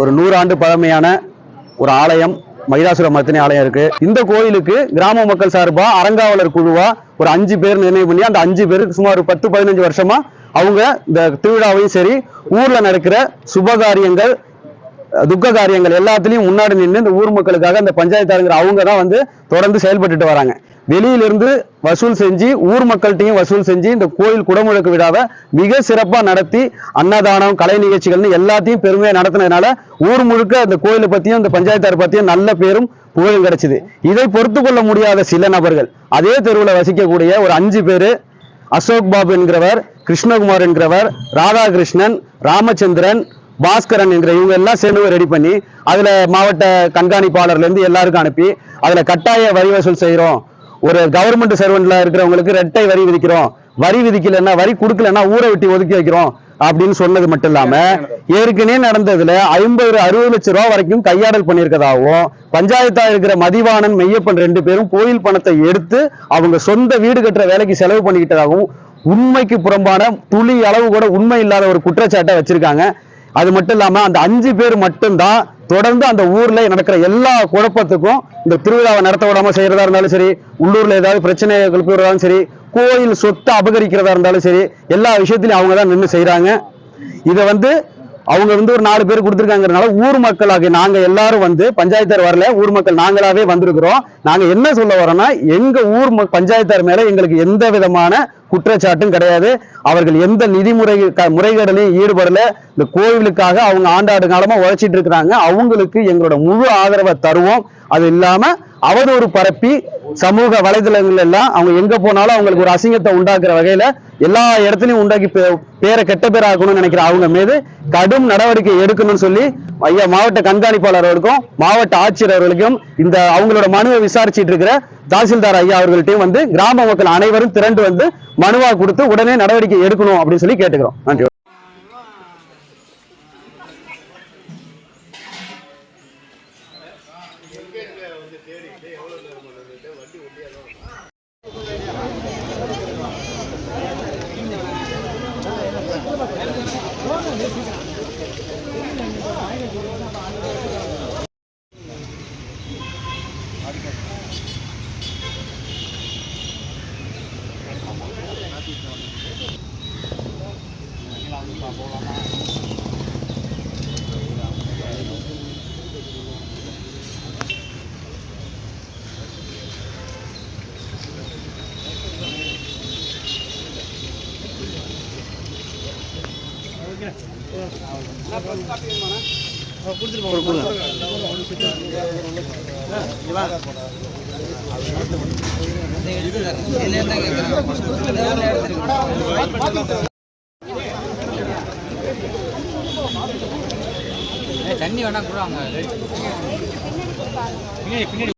ஒரு நூறாண்டு பழமையான ஒரு ஆலயம் மகிதாசுர மர்த்தினி ஆலயம் இருக்கு. இந்த கோயிலுக்கு கிராம மக்கள் சார்பா அறங்காவலர் குழுவா ஒரு அஞ்சு பேர் நிர்ணயம் பண்ணி அந்த அஞ்சு பேருக்கு சுமார் பத்து பதினஞ்சு வருஷமா அவங்க இந்த திருவிழாவையும் சரி ஊர்ல நடக்கிற சுபகாரியங்கள் துக்க காரியங்கள் எல்லாத்துலயும் முன்னாடி நின்று இந்த ஊர் மக்களுக்காக இந்த பஞ்சாயத்தாருங்கிற அவங்க தான் வந்து தொடர்ந்து செயல்பட்டுட்டு வராங்க. வெளியிலிருந்து வசூல் செஞ்சு ஊர் மக்கள்கிட்டையும் வசூல் செஞ்சு இந்த கோயில் குடமுழுக்கு விழாவை மிக சிறப்பாக நடத்தி அன்னதானம் கலை நிகழ்ச்சிகள்னு எல்லாத்தையும் பெருமையாக நடத்தினதுனால ஊர் முழுக்க அந்த கோயிலை பற்றியும் இந்த பஞ்சாயத்தார் பற்றியும் நல்ல பேரும் புகழும் கிடைச்சிது. இதை பொறுத்து கொள்ள முடியாத சில நபர்கள் அதே தெருவில் வசிக்கக்கூடிய ஒரு அஞ்சு பேர் அசோக் பாபு என்கிறவர் கிருஷ்ணகுமார் என்கிறவர் ராதாகிருஷ்ணன் ராமச்சந்திரன் பாஸ்கரன் என்கிற இவங்க எல்லாம் சேர்ந்து ரெடி பண்ணி அதில் மாவட்ட கண்காணிப்பாளர்லேருந்து எல்லாருக்கும் அனுப்பி அதில் கட்டாய வரி வசூல் செய்கிறோம் ஒரு கவர்மெண்ட் சர்வெண்ட்ல இருக்கிறவங்களுக்கு ரெட்டை வரி விதிக்கிறோம். வரி விதிக்கலன்னா வரி கொடுக்கலன்னா ஊரை விட்டு ஒதுக்கி வைக்கிறோம் அப்படின்னு சொன்னது மட்டும் இல்லாம ஏற்கனவே நடந்ததுல ஐம்பது அறுபது லட்சம் ரூபாய் வரைக்கும் கையாடல் பண்ணியிருக்கதாகவும் பஞ்சாயத்தா இருக்கிற மதிவாணன் மெய்யப்பன் ரெண்டு பேரும் கோயில் பணத்தை எடுத்து அவங்க சொந்த வீடு கட்டுற வேலைக்கு செலவு பண்ணிக்கிட்டதாகவும் உண்மைக்கு புறம்பான துளி அளவு கூட உண்மை இல்லாத ஒரு குற்றச்சாட்டை வச்சிருக்காங்க. அது மட்டும் இல்லாம அந்த அஞ்சு பேர் மட்டும்தான் தொடர்ந்து அந்த ஊர்ல நடக்கிற எல்லா குழப்பத்துக்கும் இந்த திருவிழாவை நடத்த விடாம செய்யறதா இருந்தாலும் சரி உள்ளூர்ல ஏதாவது பிரச்சனை எழுப்பி விடுறதாலும் சரி கோயில் சொத்தை அபகரிக்கிறதா இருந்தாலும் சரி எல்லா விஷயத்திலையும் அவங்க தான் நின்று செய்யறாங்க இதை வந்து அவங்க வந்து ஒரு நாலு பேர் கொடுத்துருக்காங்கிறனால ஊர் மக்களாக நாங்க எல்லாரும் வந்து பஞ்சாயத்தார் வரல ஊர் மக்கள் நாங்களாவே வந்திருக்கிறோம். நாங்க என்ன சொல்ல வரோம்னா எங்க ஊர் ம- பஞ்சாயத்தார் மேல எங்களுக்கு எந்த விதமான குற்றச்சாட்டும் கிடையாது. அவர்கள் எந்த நிதிமுறை க- முறைகேடலையும் ஈடுபடல. இந்த கோவிலுக்காக அவங்க ஆண்டாடு காலமா உழைச்சிட்டு இருக்கிறாங்க. அவங்களுக்கு எங்களோட முழு ஆதரவை தருவோம். அது இல்லாம அவதூறு பரப்பி சமூக வலைதளங்கள் எல்லாம் அவங்க எங்க போனாலும் அவங்களுக்கு ஒரு அசிங்கத்தை உண்டாக்குற வகையில எல்லா இடத்துலையும் உண்டாக்கி பே- பேரை கெட்ட பேர் ஆகணும்னு நினைக்கிற அவங்க மீது கடும் நடவடிக்கை எடுக்கணும்னு சொல்லி ஐயா மாவட்ட கண்காணிப்பாளர் அவர்களுக்கும் மாவட்ட ஆட்சியர் அவர்களுக்கும் இந்த அவங்களோட மனுவை விசாரிச்சிட்டு இருக்கிற தாசில்தார் ஐயா அவர்கள்ட்டையும் வந்து கிராம மக்கள் அனைவரும் திரண்டு வந்து மனுவா கொடுத்து உடனே நடவடிக்கை எடுக்கணும் அப்படின்னு சொல்லி கேட்டுக்கிறோம். நன்றி. தேடி எவ்வளோ நேரம் வண்டி ஒண்டியாக தான் தண்ணி வேணா கூட அவங்க பின்னாடி பின்னாடி.